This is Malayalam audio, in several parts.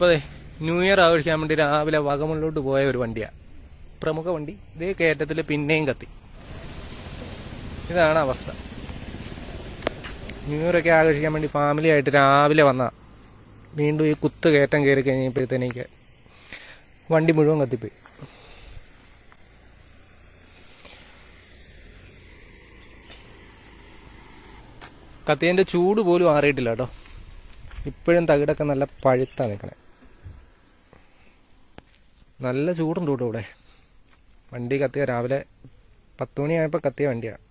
അപ്പോൾ ന്യൂ ഇയർ ആഘോഷിക്കാൻ വേണ്ടി രാവിലെ വാഗമണിലോട്ട് പോയ ഒരു വണ്ടിയാണ് പ്രമുഖ വണ്ടി. ഇതേ കയറ്റത്തിൽ പിന്നെയും കത്തി. ഇതാണ് അവസ്ഥ. ന്യൂ ഇയർ ഒക്കെ ആഘോഷിക്കാൻ വേണ്ടി ഫാമിലി ആയിട്ട് രാവിലെ വന്ന. വീണ്ടും ഈ കുത്ത് കയറ്റം കയറി കഴിഞ്ഞപ്പോഴത്തേനേക്ക് വണ്ടി മുഴുവൻ കത്തിപ്പോയി. കത്തിയതിന്റെ ചൂട് പോലും ആറിയിട്ടില്ല കേട്ടോ. ഇപ്പോഴും തകിടൊക്കെ നല്ല പഴുത്താണ് നിൽക്കണേ നല്ല ചൂടുണ്ട് കേട്ടോ ഇവിടെ. വണ്ടി കത്തിയ രാവിലെ പത്ത് മണിയായപ്പോൾ കത്തിയ വണ്ടിയാണ്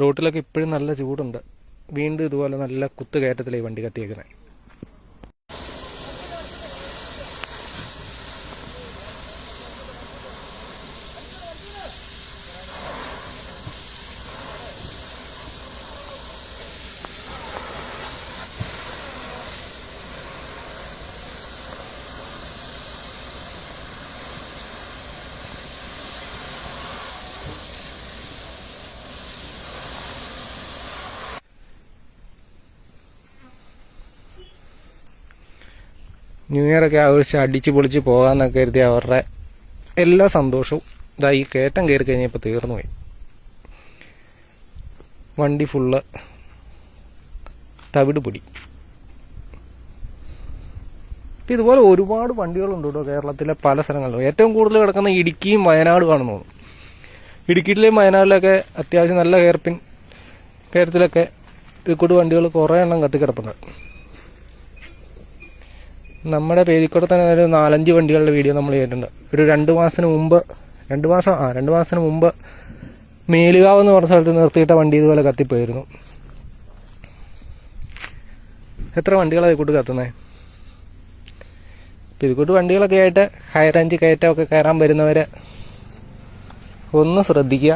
റോട്ടിലൊക്കെ ഇപ്പോഴും നല്ല ചൂടുണ്ട്. വീണ്ടും ഇതുപോലെ നല്ല കുത്തു കയറ്റത്തിലേ വണ്ടി കത്തിയേക്കുന്നത് ന്യൂ ഇയർ ഒക്കെ ആഘോഷിച്ച് അടിച്ച് പൊളിച്ച് പോകാമെന്നൊക്കെ കരുതി അവരുടെ എല്ലാ സന്തോഷവും ഇതാ ഈ കയറ്റം കയറി കഴിഞ്ഞപ്പോൾ തീർന്നു പോയി. വണ്ടി ഫുള്ള് തവിട് പൊടി. ഇപ്പം ഇതുപോലെ ഒരുപാട് വണ്ടികളുണ്ട് കേട്ടോ കേരളത്തിലെ പല സ്ഥലങ്ങളിലും. ഏറ്റവും കൂടുതൽ കിടക്കുന്ന ഇടുക്കിയും വയനാടുമാണെന്ന് തോന്നുന്നു. ഇടുക്കിയിലെയും വയനാട്ടിലൊക്കെ അത്യാവശ്യം നല്ല കയർപ്പിൻ കയറത്തിലൊക്കെ ഇക്കൂട്ട് വണ്ടികൾ കുറേ എണ്ണം കത്തിക്കിടപ്പുണ്ട്. നമ്മുടെ പേരിക്കൂടെ തന്നെ ഒരു നാലഞ്ച് വണ്ടികളുടെ വീഡിയോ നമ്മൾ ചെയ്തിട്ടുണ്ട്. ഒരു രണ്ട് മാസത്തിന് മുമ്പ് രണ്ട് മാസം ആ രണ്ട് മാസത്തിന് മുമ്പ് മേലുകാവ് എന്ന് പറഞ്ഞ സ്ഥലത്ത് നിർത്തിയിട്ട വണ്ടി ഇതുപോലെ കത്തിപ്പോയിരുന്നു. എത്ര വണ്ടികളാണ് ഇക്കൂട്ട് കത്തുന്നത് ഇപ്പം ഇതുകൂട്ട് വണ്ടികളൊക്കെ ആയിട്ട് ഹൈ റേഞ്ച് കയറ്റമൊക്കെ കയറാൻ വരുന്നവർ ഒന്ന് ശ്രദ്ധിക്കുക.